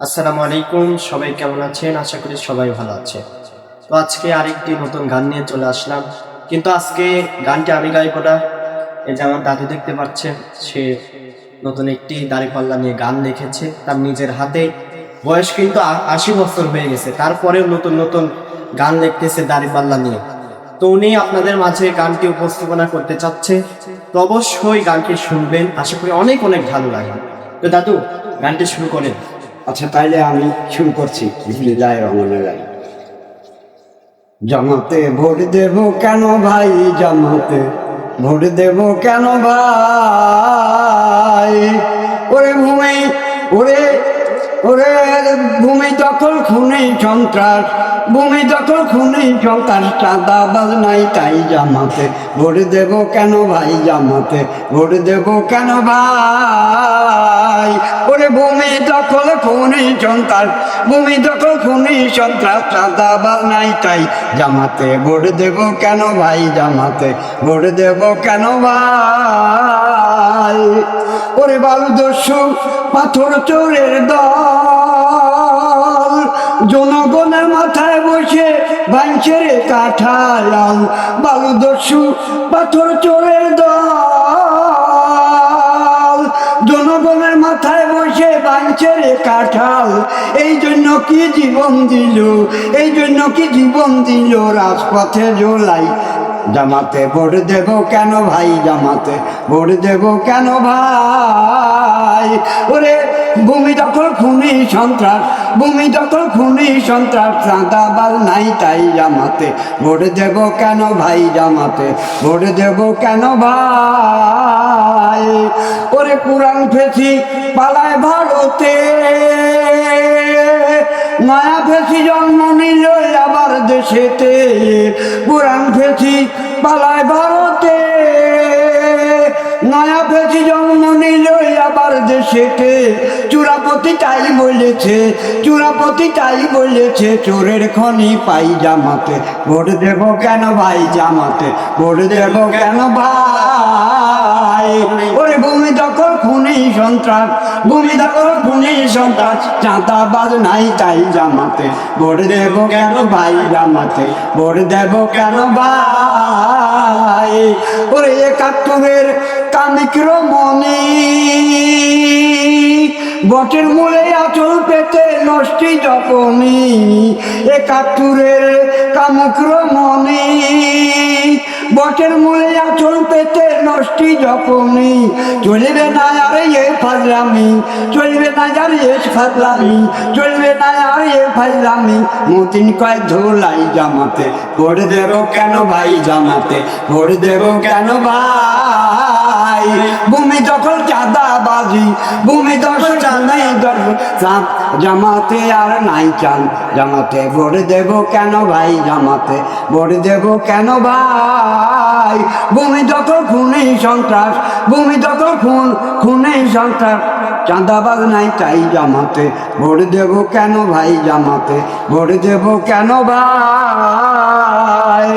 আসসালামু আলাইকুম, সবাই কেমন আছেন? আশা করি সবাই ভালো আছে তো আজকে আরেকটি নতুন গান নিয়ে চলে আসলাম। কিন্তু আজকে গানটি আমি গাইব না। এই যে আমার দাদু দেখতে পাচ্ছে সে নতুন একটি দাড়িপাল্লা নিয়ে গান লিখেছে। তার নিজের হাতে বয়স কিন্তু আশি বছর হয়ে গেছে। তারপরেও নতুন নতুন গান লিখতেছে দাড়িপাল্লা নিয়ে। তো উনি আপনাদের মাঝে গানটি উপস্থাপনা করতে চাচ্ছে। তো অবশ্যই গানটি শুনবেন। আশা করি অনেক অনেক ভালো লাগে তো দাদু, গানটি শুরু করেন। আচ্ছা তাইলে আমি শুরু করছি। বিসমিল্লাহ রহমান রাহিম জামাতে ভোট দেব কেন ভাই, জমাতে ভোট দেব কেন ভাই? ওরে ভূমি, ওরে ওরে ভূমি দখল খুনি সন্ত্রাস, ভূমি দখল খুনি সন্ত্রাস, চাঁদাবাজ নাই তাই জামাতে ভোট দেব কেন ভাই, জামাতে ভোট দেব কেন ভাই? খুনি সন্ত্রাস ভূমি দখল খুনি সন্ত্রাস চাঁদাবাজ নাই তাই। জামাতে ভোট দেব কেন ভাই, জামাতে ভোট দেব কেন ভাই? ওরে বালু দস্যু পাথর চোরের দল। জনগণের মাথায় বসে ভাঙছে রে কাঠালাল বালু দস্যু পাথর চোরের দল। কি জীবন দিল। এই জন্য কি জীবন দিল? রাজপথে জোলাই। জামাতে ভোট দেব কেন ভাই? জামাতে ভোট দেব কেন ভাই? ওরে, ভূমি দখল, খুনি, সন্ত্রাস। ভূমি দখল, খুনি, সন্ত্রাস চাঁদাবাল নাই তাই জামাতে। ভোট দেব কেন ভাই? জামাতে ভোট দেব কেন ভাই? ওরে, কোরআন ফেসি, পালায় ভারতে জন্ম নিল আবার দেশেতে। কোরআন ফেসি পালায় ভারতে। নয়া ফেসি জন্ম নিল আবার দেশেতে। চূড়াপতি তাই বলেছে, চূড়াপতি তাই বলেছে, চোরের খনি পাই জামাতে। ভোট দেব কেন ভাই জামাতে? ভোট দেব কেন ভাই? ওরে ভূমি দখল খুনি সন্ত্রাস ভূমি দখল খুনি সন্ত্রাস। চাঁদাবাজ নাই তাই জামাতে। ভোট দেব কেন ভাই জামাতে? ভোট দেব কেন ভাই? ওরে একাত্তরের কামিক্রমণি বটের মূলে আচল পেতে নষ্টি যখনই। একাত্তরের কামক্রমণি বটের মূলে আচল পেতে নষ্টি যখনই। চলবে না আর এ ফাজলামি, চলবে না আর এ ফাজলামি, চলবে না আর এ ফাজলামি। মতিন কয়, ধোলাই জামাতে, ভোট দেব কেন ভাই জামাতে? ভোট দেব কেন ভাই ভূমি দখল চাঁদাবাজি, ভূমি দখল চাঁদাই দখল চাঁদ জামাতে আর নাই চান জামাতে ভোট দেব কেন ভাই? জামাতে ভোট দেব কেন ভাই? ভূমি দখল খুনি সন্ত্রাস, ভূমি দখল খুন খুনি সন্ত্রাস। চাঁদাবাজ নাই তাই জামাতে ভোট দেব কেন ভাই? জামাতে ভোট দেব কেন ভাই?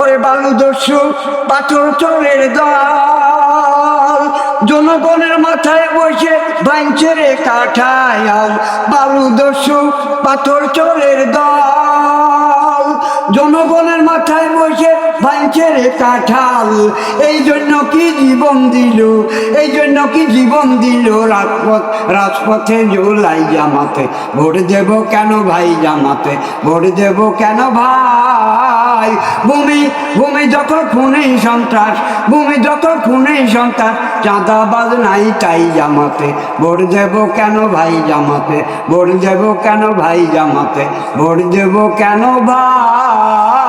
ওরে বালু দস্যু, পাথর চোরের দল। জনগণের মাথায় বসে ভাঙছে রে কাঠায় বালু দস্যু পাথর চোরের দল। জনগণের মাথায় বসে ভাঙছে কাঠাল। এই জন্য কি জীবন দিল? এই জন্য কি জীবন দিল? রাজপথ রাজপথে জোলাই জামাতে। ভোট দেব কেন ভাই জামাতে? ভোট দেব কেন ভাই? ভূমি ভূমি যত খুনি সন্ত্রাস। ভূমি যত খুনি সন্ত্রাস। চাঁদাবাজ নাই তাই জামাতে। ভোট দেব কেন ভাই জামাতে? ভোট দেব কেন ভাই জামাতে? ভোট দেব কেন ভাই?